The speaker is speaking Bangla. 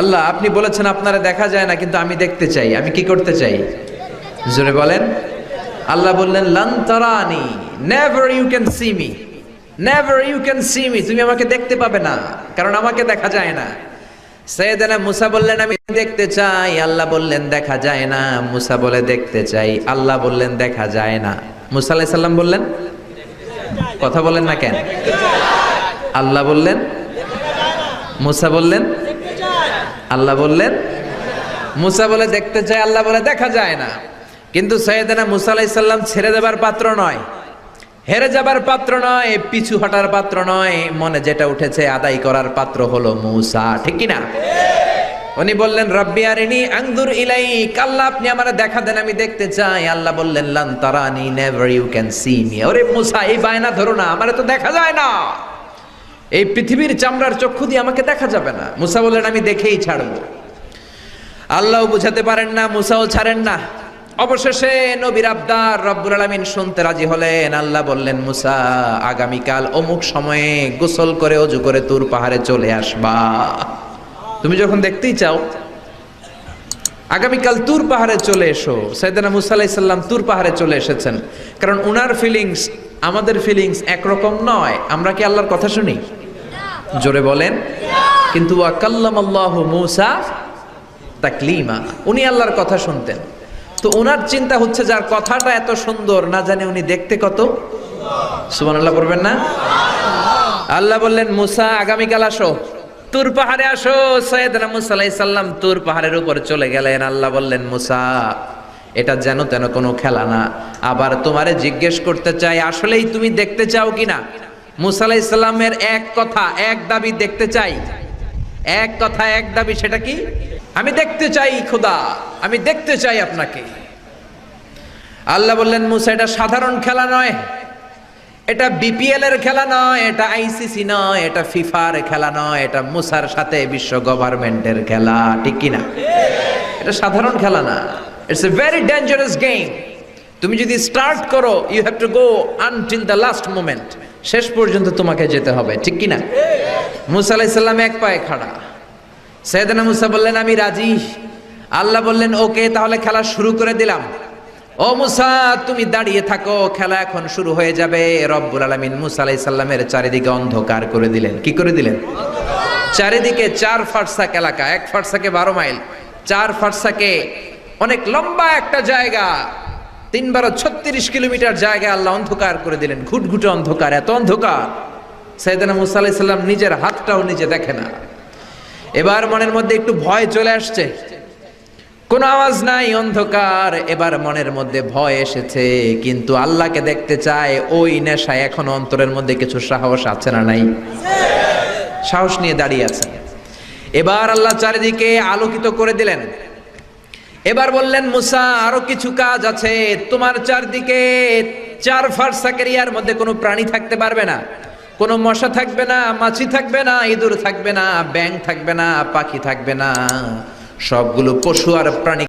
আল্লাহ, আপনি বলেছেন আপনারা দেখা যায় না, কিন্তু আমি দেখতে চাই। আমি কি করতে চাই? জোরে বলেন। আল্লাহ বললেন, লান তারানি never you can see me never you can see me তুমি আমাকে দেখতে পাবে না, কারণ আমাকে দেখা যায় না। সৈয়দানা মুসা বললেন, আমি দেখতে চাই। আল্লাহ বললেন, দেখা যায় না। মুসা বলে, দেখতে চাই। আল্লাহ বললেন, দেখা যায় না। মুসা আলাইহিস সালাম বললেন, কথা বলেন না কেন? আল্লাহ বললেন, মুসা বললেন আল্লাহ বললেন, মুসা বলে দেখতে চায়, আল্লাহ বলে দেখা যায় না। কিন্তু সৈয়দানা মুসা আলাইহিস সালাম ছেড়ে দেবার পাত্র নয়। হেরে যাবার পাত্র নয়, পিছু হটার পাত্র নয়, মনে যেটা উঠেছে আদায় করার পাত্র হলো মুসা, ঠিক কি না উনি বললেন, রব্বি আরিনি আংদুর ইলাই আল্লাহ আপনি আমার দেখা দেন, আমি দেখতে চাই। আল্লাহ বললেন, লান তারানি, never you can see me. ওরে মুসা, এই বায়না ধরো না, আমারে তো দেখা যায় না। এই পৃথিবীর চামড়ার চক্ষু দিয়ে আমাকে দেখা যাবে না। মুসা বললেন, আমি দেখেই ছাড়ব। আল্লাহ বুঝাতে পারেন না, মুসাও ছাড়েন না। অবশেষে নবীর আবদার রব্বুল আলমিন শুনতে রাজি হলেন। আল্লাহ বললেন, মুসা, আগামীকাল অমুক সময়ে গোসল করে, অজু করে তুর পাহাড়ে চলে আসবা। তুমি যখন দেখতেই চাও আগামীকাল তুর পাহাড়ে চলে এসো। সাইদানা মুসা আলাইহিস সালাম তুর পাহাড়ে চলে এসেছেন। কারণ উনার ফিলিংস আমাদের ফিলিংস একরকম নয়। আমরা কি আল্লাহর কথা শুনি? জোরে বলেন। কিন্তু আল্লাহ মুসা তাকলিমা, উনি আল্লাহর কথা শুনতেন। তো ওনার চিন্তা হচ্ছে যার কথাটা এত সুন্দর, না জানে উনি দেখতে কত? সুমান আল্লাহ করবেন না? আল্লাহ বললেন, মুসা, আগামীকাল আসো। তুর পাহাড়ে আসো। সৈয়দনা মুসা সালাম তুর পাহাড়ের উপর চলে গেলেন। আল্লাহ বললেন, মুসা, এটা যেন তেন কোনো খেলা না। আবার তোমারে জিজ্ঞেস করতে চাই, আসলেই তুমি দেখতে চাও কিনা? মুসা আলাইহিস সালামের এক কথা, এক দাবি দেখতে চাই। এক কথা, এক দাবি, সেটা কি? আমি দেখতে চাই, খোদা, আমি দেখতে চাই আপনাকে। আল্লাহ বললেন, মুসা, এটা সাধারণ খেলা নয়। এটা বিপিএল এর খেলা নয়, এটা আইসিসি নয়, এটা ফিফার খেলা নয়, এটা মুসার সাথে বিশ্ব গভর্নমেন্টের খেলা, ঠিক কিনা? এটা সাধারণ খেলা না। It's a very dangerous game তুমি যদি স্টার্ট করো you have to go until the last moment শেষ পর্যন্ত তোমাকে যেতে হবে, ঠিক কিনা? মুসা আলাইসাল্লাম এক পায়ে খাড়া। সৈয়দনা মুসা বললেন, আমি রাজি। আল্লাহ বললেন, ওকে, তাহলে খেলা শুরু করে দিলাম। ও মুসা, তুমি দাঁড়িয়ে থাকো, খেলা এখন শুরু হয়ে যাবে। রব্বুল আলামিন মুসা আলাইহিস সালামের চারিদিকে অন্ধকার করে দিলেন। কি করে দিলেন? চারিদিকে চার ফারসাক এলাকা, এক ফারসাকে বারো মাইল, চার ফারসাকে অনেক লম্বা একটা জায়গা তিন বারো ছত্রিশ কিলোমিটার জায়গা আল্লাহ অন্ধকার করে দিলেন। ঘুটঘুটে অন্ধকার, এত অন্ধকার। সাইদানা মুসা আলাইহিস সালাম নিজের হাতটাও নিজে দেখে না। এবার মনের মধ্যে একটু ভয় চলে আসছে। কোনো আওয়াজ নাই, অন্ধকার। এবার মনের মধ্যে ভয় এসেছে, কিন্তু আল্লাহকে দেখতে চায় ওই নেশায় এখন অন্তরের মধ্যে কিছু সাহস আছে না নাই? সাহস নিয়ে দাঁড়িয়ে আছে। এবার আল্লাহ চারিদিকে আলোকিত করে দিলেন। এবার বললেন, মুসা, আরও কিছু কাজ আছে। তোমার চারদিকে চার ফারসাকের ইয়ার মধ্যে কোনো প্রাণী থাকতে পারবে না। কোনো মশা থাকবে না, মাছি থাকবে না, ইঁদুর থাকবে না ব্যাং থাকবে না, পাখি থাকবে না। সবগুলো পশু আর প্রাণী